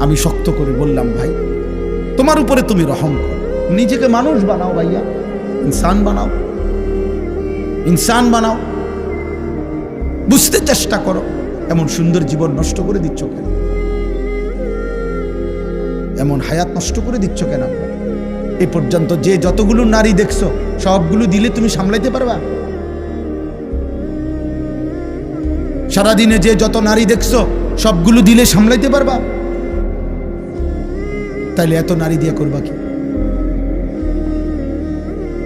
আমি শক্ত করে বললাম, ভাই, তোমার উপরে তুমি রহম করো। নিজেকে মানুষ বানাও ভাইয়া, ইনসান বানাও। ইনসান বানাও। বুঝতে চেষ্টা করো, এমন সুন্দর জীবন নষ্ট করে দিচ্ছ কেন? এমন হায়াত নষ্ট করে দিচ্ছ কেন? এ পর্যন্ত যে যতগুলো নারী দেখছ, সবগুলো দিলে তুমি সামলাইতে পারবা? সারাদিনে যে যত নারী দেখছ, সবগুলো দিলে সামলাইতে পারবা? তাইলে এত নারী দিয়ে করবা কি?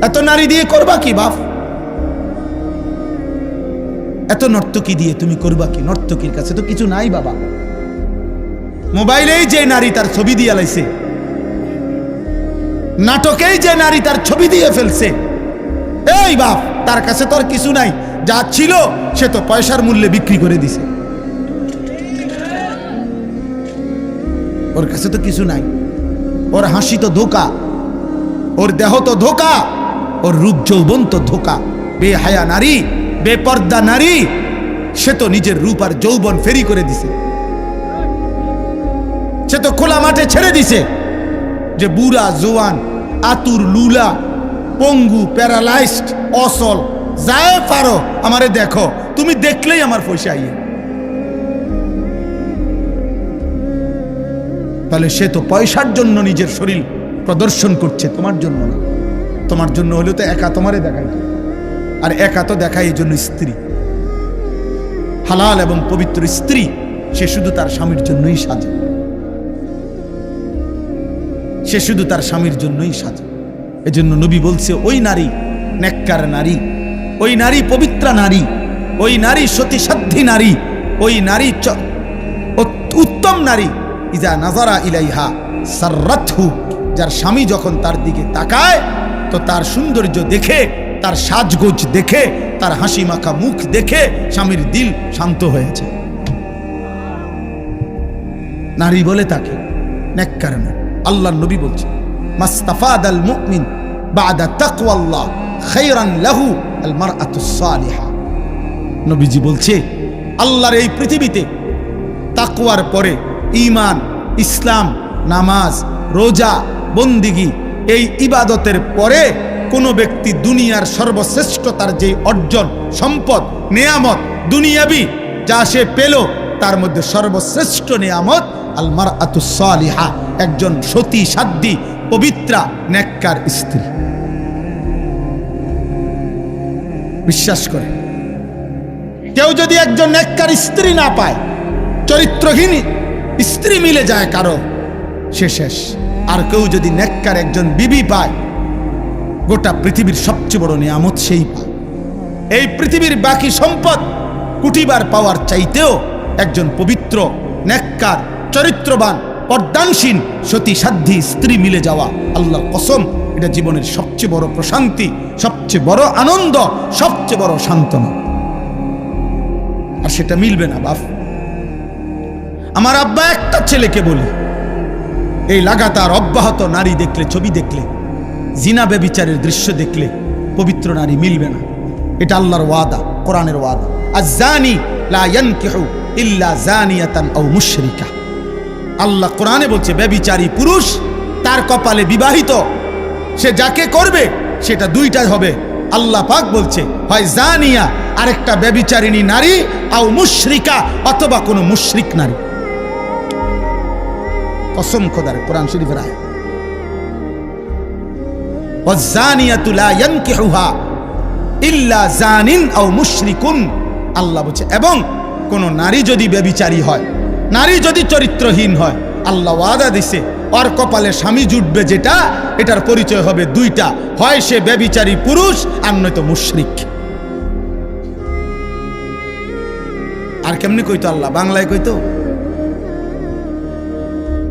এত নারী দিয়ে করবা কি, বাপ? এত নর্তকী দিয়ে তুমি করবা কি? নর্তকীর কাছে তো কিছু নাই, বাবা। মোবাইলেই যে নারী তার ছবি দিয়ে লাইছে, নাটকেই যে নারী তার ছবি দিয়ে ফেলছে, এই বাপ, তার কাছে তো আর কিছু নাই। যা ছিল, সে তো পয়সার মূল্যে বিক্রি করে দিছে। ওর কাছে তো কিছু নাই। ওর হাসি তো ধোকা, ওর দেহ তো ধোকা, ওর রূপ যৌবন তো ধোকা। বেহায়া নারী, বেপর্দা নারী, সে তো নিজের রূপ আর যৌবন ফেরি করে দিছে। সে তো খোলা মাঠে ছেড়ে দিছে যে বুড়া, জোয়ান, আতুর, লুলা, পঙ্গু, প্যারালাইজড, অসল, যায় পারো, আমারে দেখো, তুমি দেখলেই আমার পয়সা আইয়ে। তাহলে সে তো পয়সার জন্য নিজের শরীর প্রদর্শন করছে তোমার জন্য না। তোমার জন্য হলে তো একা তোমারে দেখাই। আর একা তো দেখায় এই জন্য স্ত্রী। হালাল এবং পবিত্র স্ত্রী, সে শুধু তার স্বামীর জন্যই সাজে। সে শুধু তার স্বামীর জন্যই সাজে। এজন্য নবী বলছে, ওই নারী নেককার নারী, ওই নারী পবিত্রা নারী, ওই নারী সতীসাধ্যী নারী, ওই নারী উত্তম নারী ইজা নাজারা ইলাইহা সার্রাথু যার স্বামী যখন তার দিকে তাকায়, তো তার সৌন্দর্য দেখে, তার সাজগোজ দেখে, তার হাসি মাখা মুখ দেখে স্বামীর দিল শান্ত হয়েছে। নারী বলে তাকে নেককার না। আল্লাহ নবী বলছে মাস্তাফাদ আল মুমিন বাদা তাকওয়াল্লাহ খায়রান লাহু আল মারআতুস সালিহা। নবীজি বলছে, আল্লাহর এই পৃথিবীতে তাকওয়ার পরে ঈমান, ইসলাম, নামাজ, রোজা, বন্দিগি, এই ইবাদতের পরে কোনো ব্যক্তি দুনিয়ার সর্বশ্রেষ্ঠতার যে অর্জন, সম্পদ, নেয়ামত দুনিয়াবি, যা সে পেল, তার মধ্যে সর্বশ্রেষ্ঠ নেয়ামত আলমার আতুসালিহা একজন সতী, সাধ্যী, পবিত্রা, নেককার স্ত্রী। বিশ্বাস করে। কেউ যদি একজন নেককার স্ত্রী না পায়, চরিত্রহীন স্ত্রী মিলে যায় কারও, সে শেষ। আর কেউ যদি নেককার একজন বিবি পায়, গোটা পৃথিবীর সবচেয়ে বড় নিয়ামত সেই পায়। এই পৃথিবীর বাকি সম্পদ কুটিবার পাওয়ার চাইতেও একজন পবিত্র, নেককার, চরিত্রবান পর্দানসীন সতী সাধ্যী স্ত্রী মিলে যাওয়া আল্লাহ কসম, এটা জীবনের সবচেয়ে বড় প্রশান্তি, সবচেয়ে বড় আনন্দ, সবচেয়ে বড় সান্ত্বনা। আর সেটা মিলবে না বাপ। আমার আব্বা একটা ছেলেকে বলি। এই লাগাতার অব্যাহত নারী দেখলে, ছবি দেখলে, জিনা বেবিচারের দৃশ্য দেখলে পবিত্র নারী মিলবে না। এটা আল্লাহর ওয়াদা, কোরআনের ওয়াদা। আর জানি আল্লাহ কোরআনে বলছে বেবিচারী পুরুষ তার কপালে বিবাহিত, সে যাকে করবে সেটা দুইটা হবে। আল্লাহ পাক বলছে, হয় জানিয়া আরেকটা বেবিচারিণী নারী, আও মুশরিকা, অথবা কোনো মুশরিক নারী। কসম খোদার, কোরআন শরীফের আয় আল্লাহ এবং কোন নারী যদি হয়, নারী যদি চরিত্রহীন হয়, আল্লাহ ওয়াদা দিছে, ওর কপালে স্বামী জুটবে যেটা, এটার পরিচয় হবে দুইটা, হয় সে ব্যভিচারী পুরুষ আর নয়তো মুশরিক। আর কেমনি কইতো আল্লাহ? বাংলায় কইতো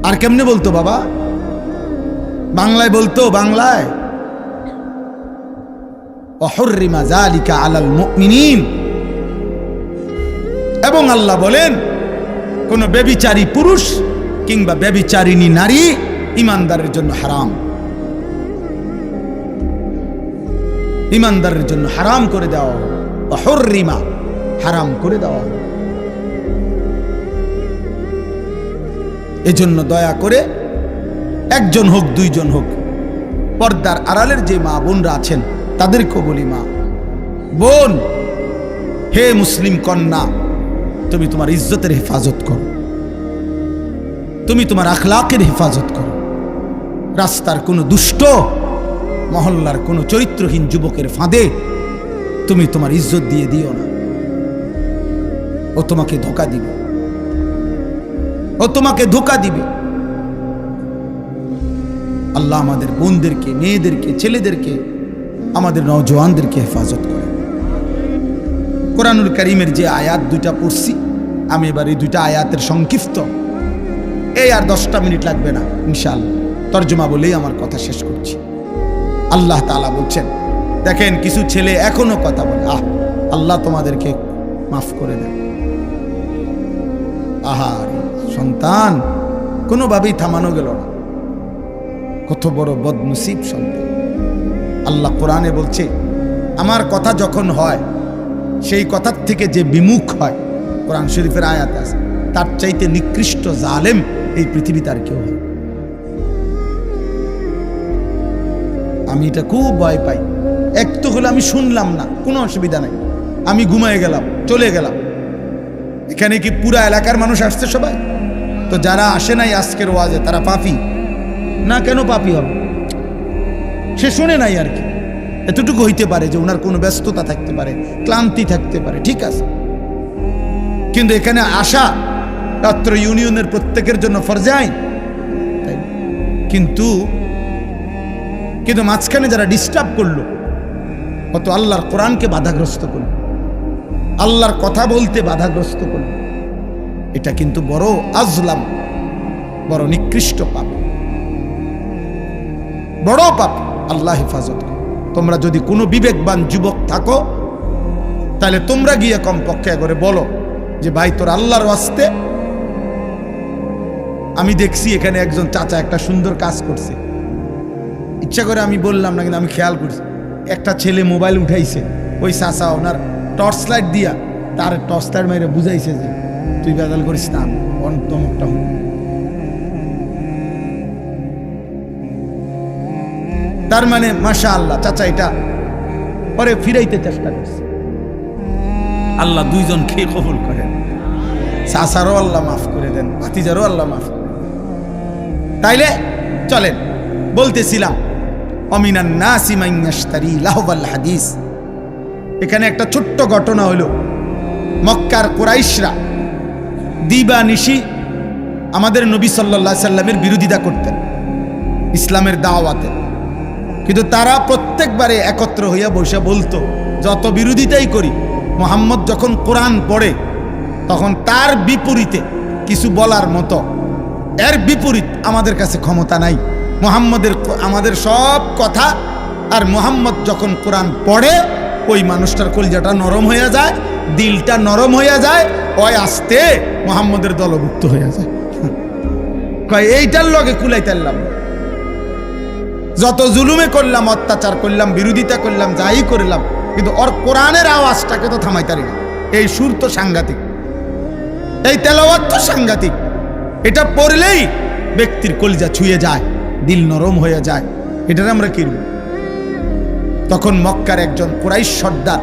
আর কেমনে বলতো বাবা? বাংলায় বলতো, বাংলায়। অহর্রিমা জালিকা আলাল মুমিনিন। এবং আল্লাহ বলেন, কোন বেবিচারী পুরুষ কিংবা বেবিচারিণী নারী ইমানদারের জন্য হারাম। ইমানদারের জন্য হারাম করে দেওয়া। হলো। অহর্রিমা হারাম করে দেওয়া। এজন্য দয়া করে একজন হোক, দুইজন হোক, পর্দার আড়ালের যে মা বোনরা আছেন, তাদেরকেও বলি মা। বোন, হে মুসলিম কন্যা, তুমি তোমার ইজ্জতের হেফাজত করো। তুমি তোমার আখলাকের হেফাজত করো। রাস্তার কোনো দুষ্ট, মহল্লার কোনো চরিত্রহীন যুবকের ফাঁদে তুমি তোমার ইজ্জত দিয়ে দিও না। ও তোমাকে ধোকা দিবে। ও তোমাকে ধোকা দিবে। আল্লাহ আমাদের বোনদেরকে, মেয়েদেরকে, ছেলেদেরকে, আমাদের নজওয়ানদেরকে হেফাজত করে। কোরআনুল করিমের যে আয়াত দুইটা পড়ছি, আমি এবার এই দুইটা আয়াতের সংক্ষিপ্ত। এই আর দশটা মিনিট লাগবে না ইনশাল তর্জমা বলেই আমার কথা শেষ করছি। আল্লাহ তাআলা বলছেন, দেখেন কিছু ছেলে এখনও কথা বলে, আহ, আল্লাহ তোমাদেরকে মাফ করে দেন। আহার সন্তান, কোনোভাবেই থামানো গেল না। কত বড় বদনসিব সন্তান। আল্লাহ কোরআনে বলছে, আমার কথা যখন হয়, সেই কথার থেকে যে বিমুখ হয়, কোরআন শরীফের আয়াত আছে, তার চাইতে নিকৃষ্ট জালেম এই পৃথিবীতে আর কেউ হয় আমি এটা খুব ভয় পাই। এক তো হলে আমি শুনলাম না, কোনো অসুবিধা নাই। আমি ঘুমায় গেলাম, চলে গেলাম। এখানে কি পুরা এলাকার মানুষ আসছে সবাই? তো যারা আসে নাই আজকের ওয়াজে, তারা পাপি? না, কেন পাপি হবে? সে শুনে নাই আর কি। এতটুকু হইতে পারে যে ওনার কোনো ব্যস্ততা থাকতে পারে, ক্লান্তি থাকতে পারে, ঠিক আছে? কিন্তু এখানে আসা রাত্র ইউনিয়নের প্রত্যেকের জন্য ফরজাইন তাই কিন্তু কিন্তু মাঝখানে যারা ডিস্টার্ব করল কত আল্লাহর কোরআনকে বাধাগ্রস্ত করল, আল্লাহর কথা বলতে বাধাগ্রস্ত করল। এটা কিন্তু বড় আজলাম, বড় নিকৃষ্ট পাপ। বড় পাপ, আল্লাহ হেফাজত তোমরা যদি কোনো বিবেকবান যুবক থাকো, তাহলে তোমরা গিয়ে কমপক্ষে করে বলো যে, ভাই, তোর আল্লাহর আসতে আমি দেখছি এখানে একজন চাচা একটা সুন্দর কাজ করছে। ইচ্ছা করে আমি বললাম না, কিন্তু আমি খেয়াল করছি। একটা ছেলে মোবাইল উঠাইছে, ওই চাচা ওনার টর্চ লাইট দিয়া, তার টর্চ লাইট মেরে বুঝাইছে যে তুই বেদাল করিস না অন্তমকটা হোক তার মানে মাশা আল্লাহ চাচা এটা পরে ফিরাইতে চেষ্টা করছে। আল্লাহ দুইজন খেয়ে কবুল করেন। চাচারও আল্লাহ মাফ করে দেন ভাতিজারও আল্লাহ মাফ। তাইলে চলেন বলতেছিলাম অমিনান নাসিমাইয়াস্তারি লাহবাল হাদিস। এখানে একটা ছোট্ট ঘটনা হলো মক্কার কোরাইশরা দিবা নিশি আমাদের নবী সাল্লাহ সাল্লামের বিরোধিতা করতেন, ইসলামের দাওয়াতে। কিন্তু তারা প্রত্যেকবারে একত্র হইয়া বসে বলতো, যত বিরোধিতাই করি, মোহাম্মদ যখন কোরআন পড়ে, তখন তার বিপরীতে কিছু বলার মতো। এর বিপরীত আমাদের কাছে ক্ষমতা নাই। মোহাম্মদের আমাদের সব কথা আর মোহাম্মদ যখন কোরআন পড়ে, ওই মানুষটার কলজাটা নরম হয়ে যায়, দিলটা নরম হয়ে যায় ওই আসতে মোহাম্মদের দলভুক্ত হয়ে যায়। কয়, এইটার লগে কুলাই কুলাইতাল্লাম যত জুলুমে করলাম, অত্যাচার করলাম, বিরোধিতা করলাম, যাই করলাম, কিন্তু ওর কোরআনের আওয়াজটাকে তো থামাইতারি না। এই সুর তো সাংঘাতিক। এই তেলাওয়াত তো সাংঘাতিক। এটা পড়লেই ব্যক্তির কলিজা ছুঁয়ে যায়, দিল নরম হয়ে যায়। এটার আমরা কিনব তখন মক্কার একজন কুরাইশ সর্দার,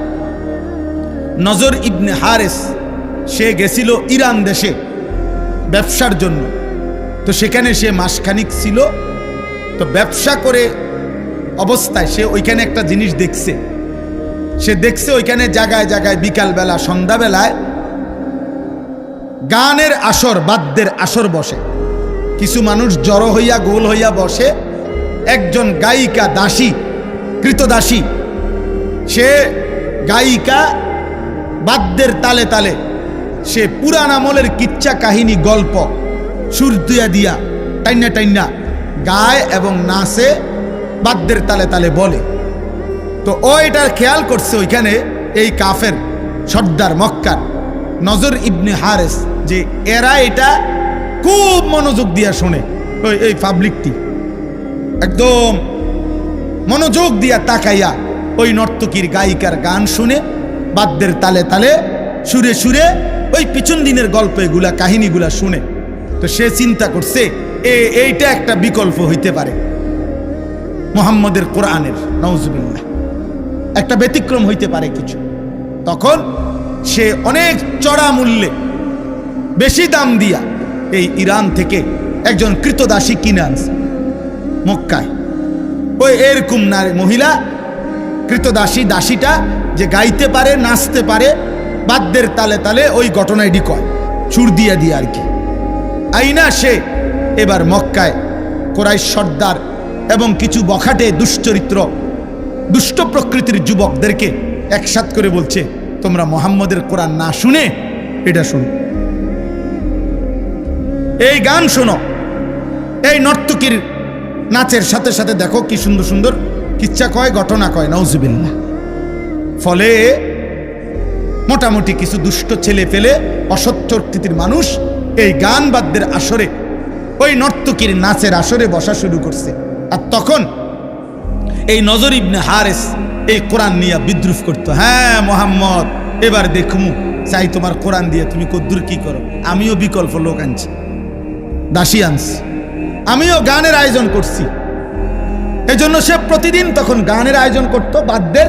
নজর ইবনে হারেস সে গেছিল ইরান দেশে ব্যবসার জন্য। তো সেখানে সে মাসখানিক ছিল। তো ব্যবসা করে অবস্থায় সে ওইখানে একটা জিনিস দেখছে। সে দেখছে ওইখানে জায়গায় জায়গায় বিকালবেলা, সন্ধ্যাবেলায় গানের আসর, বাদ্যের আসর বসে। কিছু মানুষ জড়ো হইয়া, গোল হইয়া বসে। একজন গায়িকা দাসী, কৃতদাসী। সে গায়িকা বাদ্যের তালে তালে সে পুরান আমলের কিচ্ছা কাহিনী গল্প। সুর দিয়া দিয়া টাইনা টাইনা গায় এবং নাচে বাদ্যের তালে তালে বলে। তো ও এটার খেয়াল করছে ওইখানে এই কাফের সর্দার মক্কার নজর ইবনে হারেস যে এরা এটা খুব মনোযোগ দিয়া শোনে, ওই, এই পাবলিকটি। একদম মনোযোগ দিয়া তাকাইয়া ওই নর্তকীর গায়িকার গান শুনে বাদ্যের তালে তালে সুরে সুরে ওই পিছন দিনের গল্প এগুলা, কাহিনীগুলা শুনে। তো সে চিন্তা করছে, এ, এইটা একটা বিকল্প হইতে পারে। মোহাম্মদের কোরআনের নওজুবিল্লাহ একটা ব্যতিক্রম হইতে পারে কিছু। তখন সে অনেক চড়া মূল্যে, বেশি দাম দিয়া এই ইরান থেকে একজন কৃতদাসী কিনে আনছে, মক্কায়। ওই এরকম নারী মহিলা, কৃতদাসী দাসীটা যে গাইতে পারে, নাচতে পারে বাদ্যের তালে তালে ওই ঘটনায় কয় চুর দিয়া দিয়ে আর কি। আইনা সে এবার মক্কায় কোরাই সর্দার এবং কিছু বখাটে দুশ্চরিত্র, দুষ্ট প্রকৃতির যুবকদেরকে একসাথ করে বলছে, তোমরা মোহাম্মদের কোরআন না শুনে এটা শুনো। এই গান শোনো। এই নর্তকীর নাচের সাথে সাথে দেখো কি সুন্দর সুন্দর কিচ্ছা কয়, ঘটনা কয় নওজুবিল্লা ফলে মোটামুটি কিছু দুষ্ট ছেলে ফেলে অসচ্চর্কৃতির মানুষ এই গান বাদ্যের আসরে, ওই নর্তকীর নাচের আসরে বসা শুরু করছে। আর তখন এই নজর ইবনে হারেস এই কোরআন নিয়ে বিদ্রুপ করতো। হ্যাঁ মোহাম্মদ, এবার দেখমু, চাই তোমার কোরআন দিয়ে তুমি কদ্দুর কি করো? আমিও বিকল্প লোক আনছি, দাসী আনছি, আমিও গানের আয়োজন করছি। এই জন্য সে প্রতিদিন তখন গানের আয়োজন করত বাদ্যের,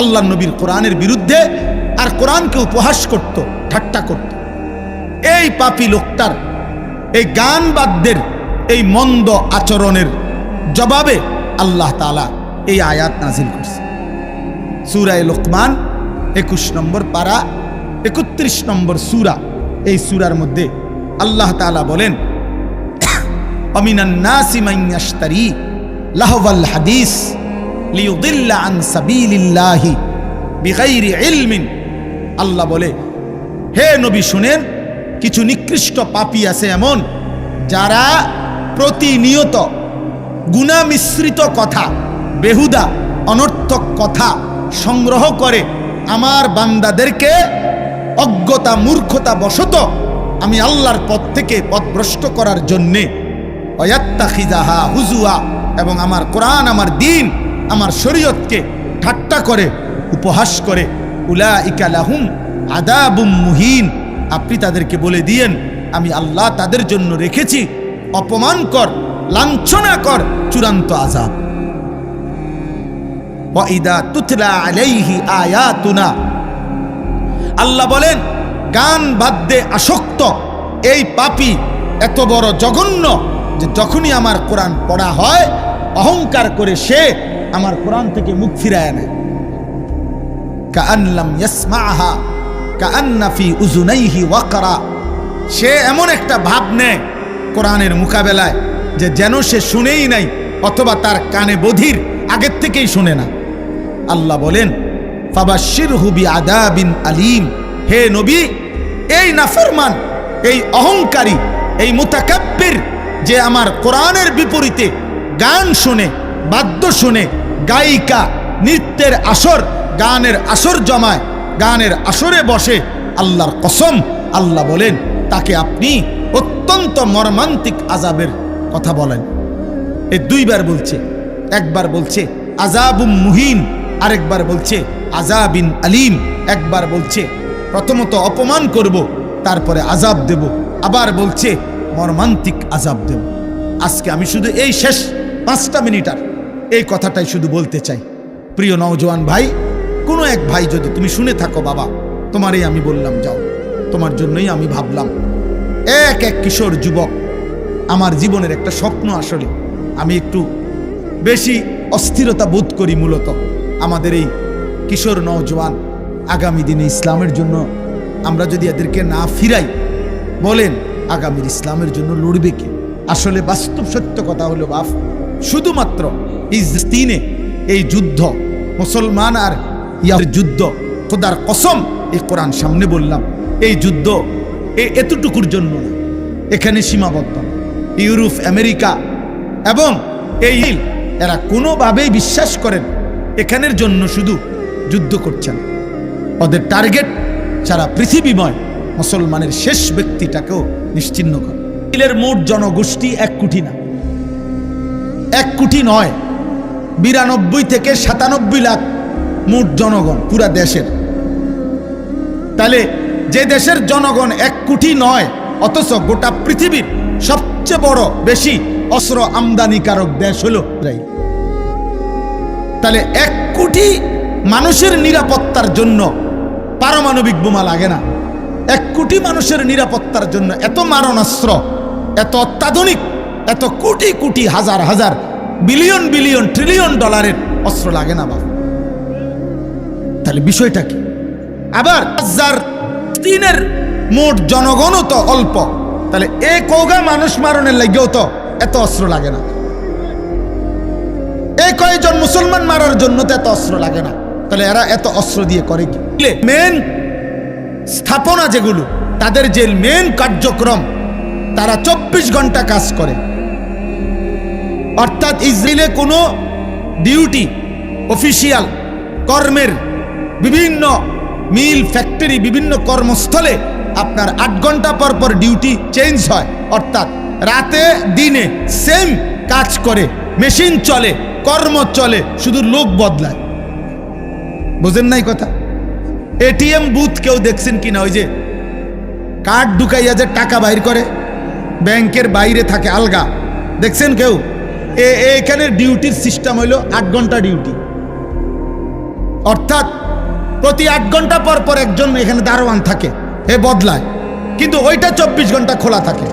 আল্লাহ নবীর কোরআনের বিরুদ্ধে আর কোরআনকে উপহাস করত, ঠাট্টা করত। এই পাপি লোকটার, এই গান বাদ্যের এই মন্দ আচরণের জবাবে আল্লাহ তালা এই আয়াত নাজিল করছে। সুরায় লোকমান একুশ নম্বর পারা, একত্রিশ নম্বর সুরা, এই সুরার মধ্যে আল্লাহ তালা বলেন অমিনান নাসি মাইয়াশতারি লাহওয়াল হাদিস লিউদিল্লা আন সাবিলিল্লাহি বিগাইরি ইলমিন আল্লাহ বলে, হে নবী শুনেন, কিছু নিকৃষ্ট পাপী আছে এমন, যারা প্রতিনিয়ত গুণা মিশ্রিত কথা, বেহুদা, অনর্থক কথা সংগ্রহ করে আমার বান্দাদেরকে অজ্ঞতা, মূর্খতা বশত আমি আল্লাহর পথ থেকে পথভ্রষ্ট করার জন্যে অয়াত্তাখিজাহা হুজুয়া এবং আমার কোরআন, আমার দিন, আমার শরীয়তকে ঠাট্টা করে, উপহাস করে উলা ইকালাহুম আদাবুম মুহিন। আপনি তাদেরকে বলে দিয়েন, আমি আল্লাহ তাদের জন্য রেখেছি। অপমান কর, লাঞ্ছনা কর, চূড়ান্ত আজাব আল্লাহ বলেন, গান বাদ্যে আসক্ত, এই পাপি এত বড় জঘন্য যে যখনই আমার কোরআন পড়া হয়, অহংকার করে সে আমার কোরআন থেকে মুখ ফিরায় নেয় কাআল্লাম ইয়াসমাহা কাআন্না ফি উজুনাইহি ওয়াকরা। সে এমন একটা ভাব নেয় কোরআনের মোকাবেলায় যে যেন সে শুনেই নাই অথবা তার কানে বধির, আগের থেকেই শুনে না। আল্লাহ বলেন ফাবাশির হুবি আদাবিন আলিম। হে নবী, এই নাফরমান, এই অহংকারী, এই মুতাকাব্বির যে আমার কোরআনের বিপরীতে গান শুনে, বাদ্য শুনে, গায়িকা, নৃত্যের আসর গানের আসর জমায়, গানের আসরে বসে আল্লাহর কসম, আল্লাহ বলেন, তাকে আপনি অত্যন্ত মর্মান্তিক আজাবের কথা বলেন। এ দুইবার বলছে, একবার বলছে আজাবুম মুহিন, আরেকবার বলছে আজাবিন আলিম, একবার বলছে, প্রথমত অপমান করব, তারপরে আজাব দেব, আবার বলছে, মর্মান্তিক আজাব দেব। আজকে আমি শুধু এই শেষ পাঁচটা মিনিট আর এই কথাটাই শুধু বলতে চাই। প্রিয় নওজোয়ান ভাই কোনো এক ভাই যদি তুমি শুনে থাকো, বাবা, তোমারই আমি বললাম, যাও। তোমার জন্যই আমি ভাবলাম, এক এক কিশোর যুবক, আমার জীবনের একটা স্বপ্ন আসলে। আমি একটু বেশি অস্থিরতা বোধ করি মূলত আমাদের এই কিশোর নওজোয়ান আগামী দিনে ইসলামের জন্য। আমরা যদি এদেরকে না ফিরাই, বলেন, আগামীর ইসলামের জন্য লড়বে কে? আসলে বাস্তব সত্য কথা হলো বাফ শুধুমাত্র এই যুদ্ধ, মুসলমান আর ইয়ার যুদ্ধ, খোদার কসম, এই কোরআন সামনে বললাম। এই যুদ্ধ এ- এতটুকুর জন্য না। এখানে সীমাবদ্ধ। ইউরোপ, আমেরিকা এবং এই এরা কোনোভাবেই বিশ্বাস করেন এখানের জন্য শুধু যুদ্ধ করছেন। ওদের টার্গেট সারা পৃথিবীময় মুসলমানের শেষ ব্যক্তিটাকেও নিশ্চিন্ন করে। ইলের মোট জনগোষ্ঠী এক কোটি না। এক কোটি নয়, বিরানব্বই থেকে সাতানব্বই লাখ মোট জনগণ, পুরা দেশের। তাহলে যে দেশের জনগণ এক কোটি নয়, অথচ গোটা পৃথিবীর সবচেয়ে বড়, বেশি অস্ত্র আমদানিকারক দেশ হলো ইসরায়েল। তাহলে এক কোটি মানুষের নিরাপত্তার জন্য পারমাণবিক বোমা লাগে না। এক কোটি মানুষের নিরাপত্তার জন্য এত মারণাস্ত্র, এত অত্যাধুনিক, এত কোটি কোটি হাজার হাজার, বিলিয়ন বিলিয়ন ট্রিলিয়ন ডলারের অস্ত্র লাগে না বাবা তাহলে বিষয়টা কি? আবার হাজার তিনের মোট জনগণও তো অল্প। তাহলে এ কৌগা মানুষ মারণের লাগেও তো এত অস্ত্র লাগে না। এই কয়েকজন মুসলমান মারার জন্য তো এত অস্ত্র লাগে না। তাহলে এরা এত অস্ত্র দিয়ে করে কি? মেন স্থাপনা যেগুলো, তাদের যে মেন কার্যক্রম, তারা চব্বিশ ঘণ্টা কাজ করে। অর্থাৎ ইসরায়েলে কোনো ডিউটি, অফিসিয়াল, কর্মের বিভিন্ন মিল ফ্যাক্টরি বিভিন্ন কর্মস্থলে আপনার আট ঘণ্টা পর পর ডিউটি চেঞ্জ হয়। অর্থাৎ রাতে, দিনে সেম কাজ করে মেশিন চলে, কর্ম চলে, শুধু লোক বদলায়। বোঝেন নাই কথা? এটিএম বুথ কেউ দেখছেন কিনা? ওই যে কার্ড ঢুকাইয়া যে টাকা বাইর করে, ব্যাংকের বাইরে থাকে আলগা। দেখছেন কেউ? এখানের ডিউটির সিস্টেম হইল আট ঘণ্টা ডিউটি অর্থাৎ প্রতি আট ঘণ্টা পর পর একজন এখানে দারোয়ান থাকে। এ বদলায়। কিন্তু ওইটা চব্বিশ ঘণ্টা খোলা থাকে।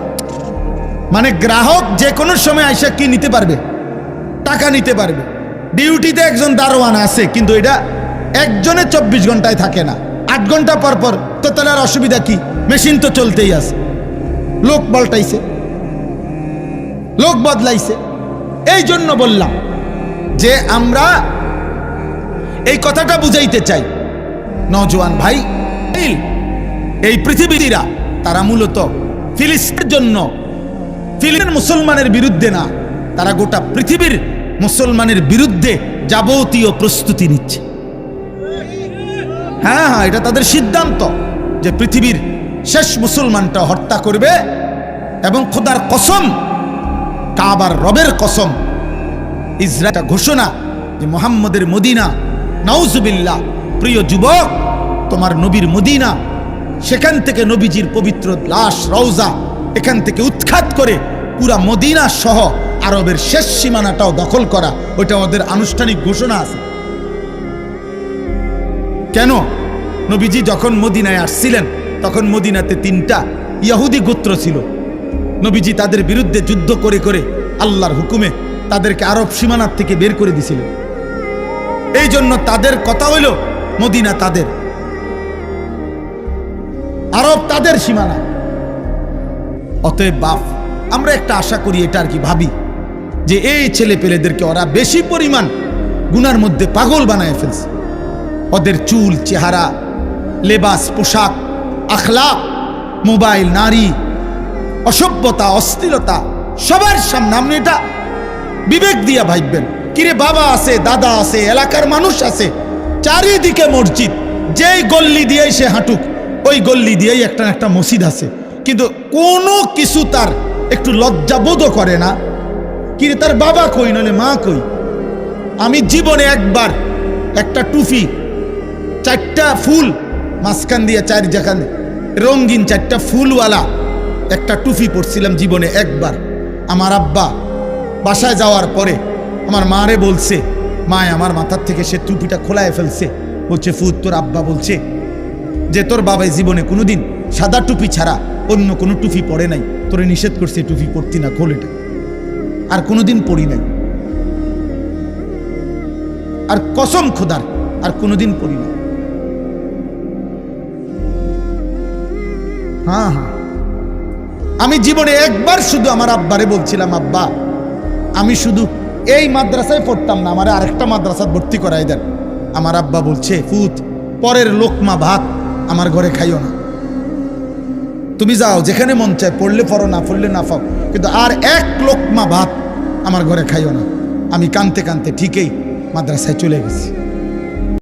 মানে গ্রাহক যে কোনো সময় আইসা কি নিতে পারবে? টাকা নিতে পারবে। ডিউটিতে একজন দারোয়ান আছে, কিন্তু এটা একজনে চব্বিশ ঘন্টায় থাকে না। আট ঘণ্টা পর পর, তো তাহলে আর অসুবিধা কি? মেশিন তো চলতেই আছে। লোক পাল্টাইছে। লোক বদলাইছে। এই জন্য বললাম যে আমরা এই কথাটা বুঝাইতে চাই। নজওয়ান ভাই এই- পৃথিবীরা, তারা মূলত ফিলিস্তিনের জন্য ফিলিস্তিন মুসলমানের বিরুদ্ধে না, তারা গোটা পৃথিবীর মুসলমানের বিরুদ্ধে যাবতীয় প্রস্তুতি নিচ্ছে। হ্যাঁ হ্যাঁ এটা তাদের সিদ্ধান্ত যে পৃথিবীর শেষ মুসলমানটা হত্যা করবে এবং খোদার কসম, কাবার রবের কসম ইসরায়েল ঘোষণা যে মোহাম্মদের মদিনা, নাউজুবিল্লাহ প্রিয় যুবক, তোমার নবীর মদিনা, সেখান থেকে নবীজির পবিত্র লাশ, রওজা, এখান থেকে উৎখাত করে পুরা মদিনা সহ আরবের শেষ সীমানাটাও দখল করা, ওইটা ওদের আনুষ্ঠানিক ঘোষণা আছে। কেন? নবীজি যখন মদিনায় আসছিলেন, তখন মদিনাতে তিনটা ইয়াহুদি গোত্র ছিল। নবীজি তাদের বিরুদ্ধে যুদ্ধ করে করে আল্লাহর হুকুমে তাদেরকে আরব সীমানার থেকে বের করে দিছিলেন। এই জন্য তাদের কথা হইল মদিনা তাদের। আরব তাদের সীমানা। অতএব বাপ, আমরা একটা আশা করি, এটা আর কি ভাবি, যে এই ছেলে পেলেদেরকে ওরা বেশি পরিমাণ গুনার মধ্যে পাগল বানায় ফেলছে। ওদের চুল, চেহারা, লেবাস, পোশাক আখলা মোবাইল, নারী, অসভ্যতা, অস্থিরতা, সবার সামনে আপনি এটা বিবেক দিয়া ভাববেন। কিরে বাবা আছে, দাদা আছে, এলাকার মানুষ আছে চারিদিকে মসজিদ। যেই গল্লি দিয়েই সে হাঁটুক, ওই গল্লি দিয়েই একটা একটা মসজিদ আছে। কিন্তু কোনো কিছু তার একটু লজ্জাবোধও করে না। কিরে তার বাবা কই নলে মা কই? আমি জীবনে একবার একটা টুফি চারটা ফুল, মাঝখান দিয়ে চার জায়গা রঙিন চারটা ফুলওয়ালা একটা টুফি পরছিলাম জীবনে একবার। আমার আব্বা বাসায় যাওয়ার পরে আমার মারে বলছে মায় আমার মাথার থেকে সে টুপিটা খোলায় ফেলছে। বলছে, ফুত, তোর আব্বা বলছে যে, তোর বাবাই জীবনে কোনোদিন সাদা টুপি ছাড়া অন্য কোনো টুপি পরে নাই। তোরে নিষেধ করছে টুপি পরতি না, খোল এটা। আর কোনোদিন পড়ি নাই। আর কসম খোদার, আর কোনোদিন পড়ি নাই। হ্যাঁ হ্যাঁ। আমি জীবনে একবার শুধু আমার আব্বারে বলছিলাম, আব্বা, আমি শুধু এই মাদ্রাসায় পড়তাম না, আমার আরেকটা মাদ্রাসা ভর্তি করাই দেন। আমার আব্বা বলছে, ফুত, পরের লোকমা ভাত আমার ঘরে খাইও না। তুমি যাও, যেখানে মন চায়, পড়লে পড়ো না, পড়লে না ফাও কিন্তু আর এক লোকমা ভাত আমার ঘরে খাইও না। আমি কানতে কানতে ঠিকই মাদ্রাসায় চলে গেছি।